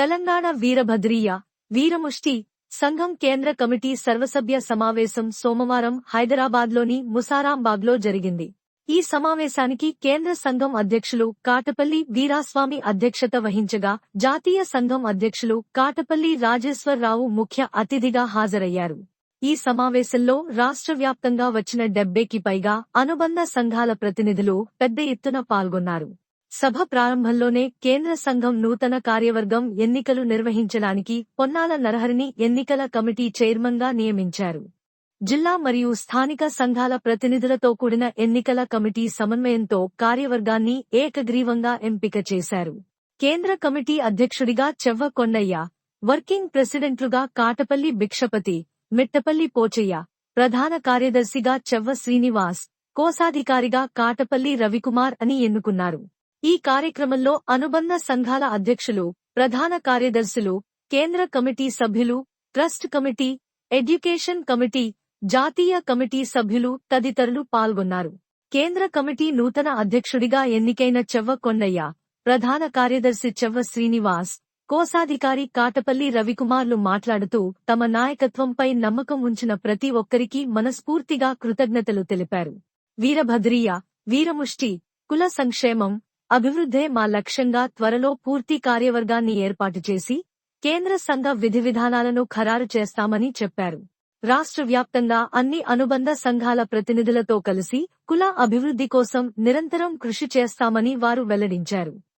తెలంగాణ వీరభద్రీయ వీరముష్టి సంఘం కేంద్ర కమిటీ సర్వసభ్య సమావేశం సోమవారం హైదరాబాద్లోని ముసారాంబాగ్లో జరిగింది. ఈ సమావేశానికి కేంద్ర సంఘం అధ్యక్షులు కాటపల్లి వీరాస్వామి అధ్యక్షత వహించగా జాతీయ సంఘం అధ్యక్షులు కాటపల్లి రాజేశ్వరరావు ముఖ్య అతిథిగా హాజరయ్యారు. ఈ సమావేశంలో రాష్ట్ర వ్యాప్తంగా వచ్చిన డెబ్బేకి పైగా అనుబంధ సంఘాల ప్రతినిధులు పెద్ద ఎత్తున పాల్గొన్నారు. సభ ప్రారంభంలోనే కేంద్ర సంఘం నూతన కార్యవర్గం ఎన్నికలు నిర్వహించడానికి పొన్నాల నరహరిని ఎన్నికల కమిటీ చైర్మన్గా నియమించారు. జిల్లా మరియు స్థానిక సంఘాల ప్రతినిధులతో కూడిన ఎన్నికల కమిటీ సమన్వయంతో కార్యవర్గాన్ని ఏకగ్రీవంగా ఎంపిక చేశారు. కేంద్ర కమిటీ అధ్యక్షుడిగా చెవ్వ కొండయ్య వర్కింగ్ ప్రెసిడెంట్లుగా కాటపల్లి భిక్షపతి మిట్టపల్లి పోచయ్య ప్రధాన కార్యదర్శిగా చెవ్వ శ్రీనివాస్ కోశాధికారిగా కాటపల్లి రవికుమార్ అని ఎన్నుకున్నారు. ఈ కార్యక్రమంలో అనుబంధ సంఘాల అధ్యక్షులు ప్రధాన కార్యదర్శులు కేంద్ర కమిటీ సభ్యులు ట్రస్ట్ కమిటీ ఎడ్యుకేషన్ కమిటీ జాతీయ కమిటీ సభ్యులు తదితరులు పాల్గొన్నారు. కేంద్ర కమిటీ నూతన అధ్యక్షుడిగా ఎన్నికైన చెవ్వ కొండయ్య ప్రధాన కార్యదర్శి చెవ్వ శ్రీనివాస్ కోశాధికారి కాటపల్లి రవికుమార్లు మాట్లాడుతూ తమ నాయకత్వంపై నమ్మకం ఉంచిన ప్రతి ఒక్కరికి మనస్ఫూర్తిగా కృతజ్ఞతలు తెలిపారు. వీరభద్రీయ వీరముష్టి కుల సంక్షేమం అభివృద్ధే మా లక్ష్యంగా త్వరలో పూర్తి కార్యవర్గాన్ని ఏర్పాటు చేసి కేంద్ర సంఘ విధి విధానాలను ఖరారు చేస్తామని చెప్పారు. రాష్ట్ర వ్యాప్తంగా అన్ని అనుబంధ సంఘాల ప్రతినిధులతో కలిసి కుల అభివృద్ధి కోసం నిరంతరం కృషి చేస్తామని వారు వెల్లడించారు.